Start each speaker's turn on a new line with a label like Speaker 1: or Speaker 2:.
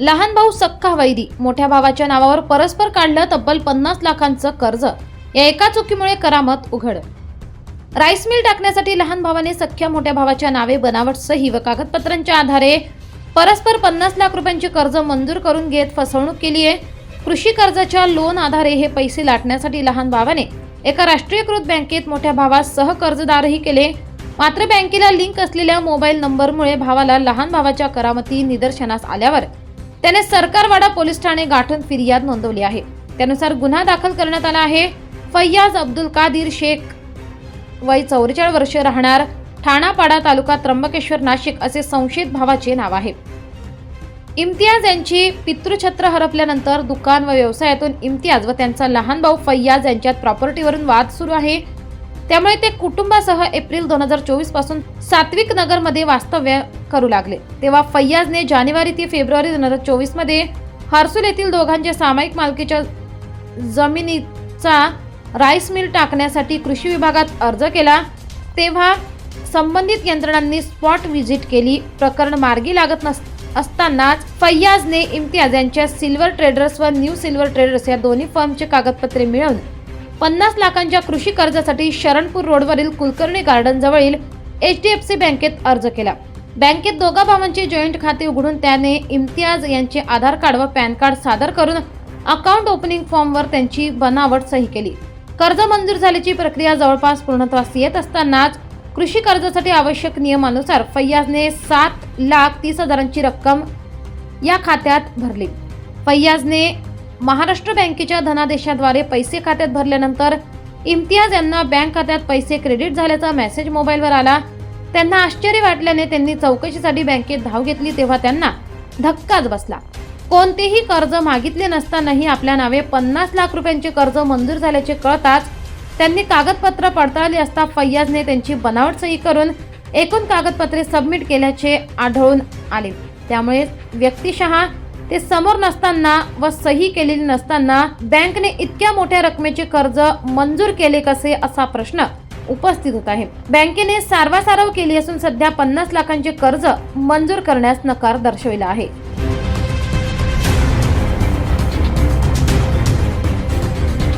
Speaker 1: लहान भाऊ सक्का वैरी मोठ्या भावाच्या नावावर परस्पर काढलं तब्बल पन्नास लाखांचं कर्ज. या एका चुकीमुळे करामत उघड. राईस मिल टाकण्यासाठी लहान भावाने सख्या मोठ्या भावाच्या नावे बनावट सही व कागदपत्रांच्या आधारे परस्पर पन्नास लाख रुपयांचे कर्ज मंजूर करून घेत फसवणूक केली आहे. कृषी कर्जाच्या लोन आधारे हे पैसे लाटण्यासाठी लहान भावाने एका राष्ट्रीयकृत बँकेत मोठ्या भावास सहकर्जदारही केले. मात्र बँकेला लिंक असलेल्या मोबाईल नंबरमुळे भावाला लहान भावाच्या करामती निदर्शनास आल्यावर त्याने सरकारवाडा पोलीस ठाणे गाठून फिर्याद नोंदवली आहे. त्यानुसार गुन्हा दाखल करण्यात आला आहे. फैयाज अब्दुल कादिर शेख वय चौवेचाळीस वर्ष राहणार. ठाणापाडा तालुका त्र्यंबकेश्वर नाशिक असे संशयित भावाचे नाव आहे. इम्तियाज यांची पितृछत्र हरपल्यानंतर दुकान व व्यवसायातून इम्तियाज व त्यांचा लहान भाऊ फैयाज यांच्यात प्रॉपर्टीवरून वाद सुरू आहे. त्यामुळे ते कुटुंबासह एप्रिल दोन हजार चोवीसपासून सात्विक नगरमध्ये वास्तव्य करू लागले. तेव्हा फैयाजने जानेवारी ते फेब्रुवारी दोन हजार चोवीसमध्ये हर्सुल येथील दोघांच्या सामायिक मालकीच्या जमिनीचा राईस मिल टाकण्यासाठी कृषी विभागात अर्ज केला. तेव्हा संबंधित यंत्रणांनी स्पॉट व्हिजिट केली. प्रकरण मार्गी लागत नस असतानाच फैयाजने इम्तियाज यांच्या सिल्वर ट्रेडर्स व न्यू सिल्वर ट्रेडर्स या दोन्ही फर्मचे कागदपत्रे मिळवून पन्नास लाखांच्या कृषी कर्जासाठी शरणपूर रोडवरील कुलकर्णी गार्डन जवळील एच डी एफ सी बँकेत अर्ज केला. बँकेत दोघा भावांचे जॉईंट खाते उघडून त्याने इम्तियाज यांचे आधार कार्ड व पॅन कार्ड सादर करून अकाउंट ओपनिंग फॉर्मवर त्यांची बनावट सही केली. कर्ज मंजूर झाल्याची प्रक्रिया जवळपास पूर्णत्वास येत असतानाच कृषी कर्जासाठी आवश्यक नियमानुसार फैयाजने सात लाख तीस हजारांची रक्कम या खात्यात भरली. फैयाजने महाराष्ट्र बँकेच्या धनादेशाद्वारे पैसे खात्यात भरल्यानंतर इम्तियाज यांना बँक खात्यात पैसे क्रेडिट झाल्याचा मेसेज मोबाईलवर आला. त्यांना आश्चर्य वाटल्याने त्यांनी चौकशीसाठी बँकेत धाव घेतली तेव्हा त्यांना धक्काच बसला. कोणतेही कर्ज मागितले नसतानाही आपल्या नावे पन्नास लाख रुपयांचे कर्ज मंजूर झाल्याचे कळताच त्यांनी कागदपत्र पडताळली असता फैयाजने त्यांची बनावट सही करून एकूण कागदपत्रे सबमिट केल्याचे आढळून आले. त्यामुळे व्यक्तिशः ते समोर नसताना व सही केलेली नसताना बँकने इतक्या मोठ्या रकमेचे कर्ज मंजूर केले कसे असा प्रश्न उपस्थित होत आहे. बँकेने सारवासारव केली असून सध्या पन्नास लाखांचे कर्ज मंजूर करण्यास नकार दर्शविला आहे.